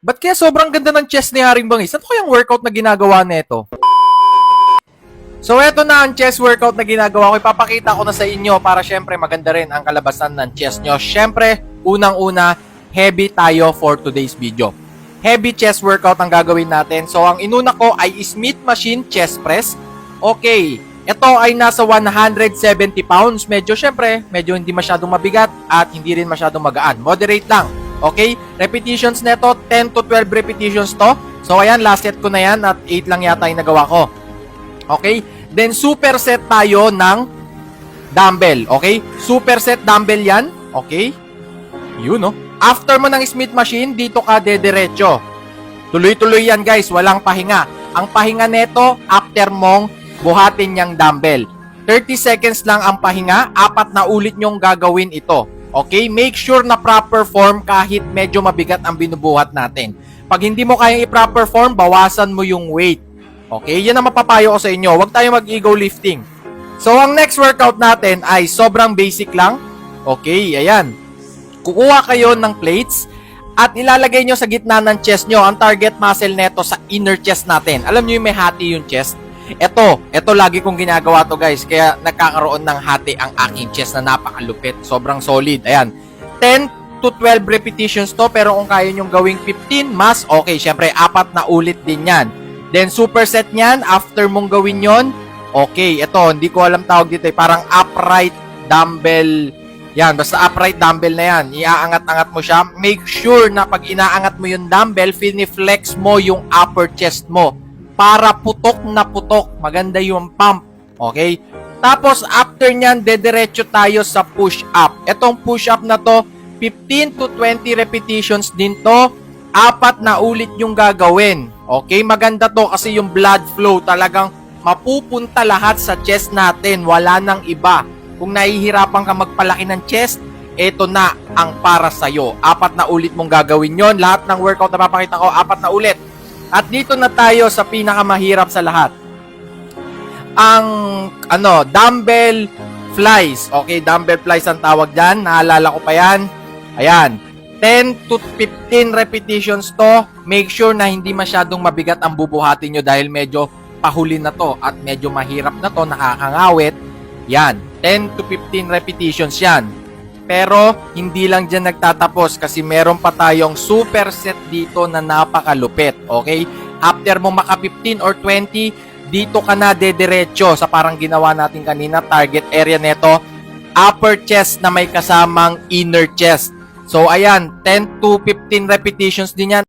Ba't kaya sobrang ganda ng chest ni Haring Bangis? Ano kayang workout na ginagawa nito? So eto na ang chest workout na ginagawa ko. Ipapakita ko na sa inyo para syempre maganda rin ang kalabasan ng chest nyo. Syempre, unang-una, heavy tayo for today's video. Heavy chest workout ang gagawin natin. So ang inuna ko ay Smith Machine Chest Press. Okay, ito ay nasa 170 pounds. Medyo syempre, medyo hindi masyadong mabigat at hindi rin masyadong magaan. Moderate lang. Okay? Repetitions neto, 10 to 12 repetitions to. So ayan, last set ko na yan at 8 lang yata yung nagawa ko. Okay? Then super set tayo ng dumbbell. Okay? Super set dumbbell yan. Okay? Yun, no? After mo ng Smith machine, dito ka dediretso. Tuloy-tuloy yan, guys. Walang pahinga. Ang pahinga neto, after mong buhatin yung dumbbell. 30 seconds lang ang pahinga. Apat na ulit nyong gagawin ito. Okay? Make sure na proper form kahit medyo mabigat ang binubuhat natin. Pag hindi mo kayang i-proper form, bawasan mo yung weight. Okay, yan ang mapapayo ko sa inyo. Huwag tayo mag-ego lifting. So, ang next workout natin ay sobrang basic lang. Okay, ayan. Kukuha kayo ng plates at ilalagay nyo sa gitna ng chest nyo. Ang target muscle neto sa inner chest natin. Alam nyo yung may hati yung chest? Ito, ito lagi kong ginagawa to guys. Kaya nagkakaroon ng hati ang aking chest na napakalupit. Sobrang solid. Ayan. 10 to 12 repetitions to. Pero kung kaya nyong gawing 15 mas, okay. Syempre, apat na ulit din yan. Then superset niyan, after mong gawin yon, okay, ito, hindi ko alam tawag dito, eh, parang upright dumbbell. Yan, basta upright dumbbell na yan. Iaangat-angat mo siya. Make sure na pag inaangat mo yung dumbbell, finiflex mo yung upper chest mo para putok na putok. Maganda yung pump. Okay? Tapos, after nyan, dediretso tayo sa push-up. Etong push-up na to, 15 to 20 repetitions din to. Apat na ulit yung gagawin. Okay? Maganda to kasi yung blood flow talagang mapupunta lahat sa chest natin. Wala nang iba. Kung nahihirapan ka magpalaki ng chest, ito na ang para sa'yo. Apat na ulit mong gagawin yon. Lahat ng workout na papakita ko, apat na ulit. At dito na tayo sa pinakamahirap sa lahat. Ang ano, dumbbell flies. Okay, dumbbell flies ang tawag dyan. Naalala ko pa yan. Ayan. 10 to 15 repetitions to. Make sure na hindi masyadong mabigat ang bubuhatin nyo dahil medyo pahuli na to at medyo mahirap na to, nakakangawit. Yan. 10 to 15 repetitions yan. Pero, hindi lang dyan nagtatapos kasi meron pa tayong super set dito na napakalupit. Okay? After mo maka 15 or 20, dito ka na dediretso sa parang ginawa natin kanina, target area neto, upper chest na may kasamang inner chest. So, ayan, 10 to 15 repetitions din yan.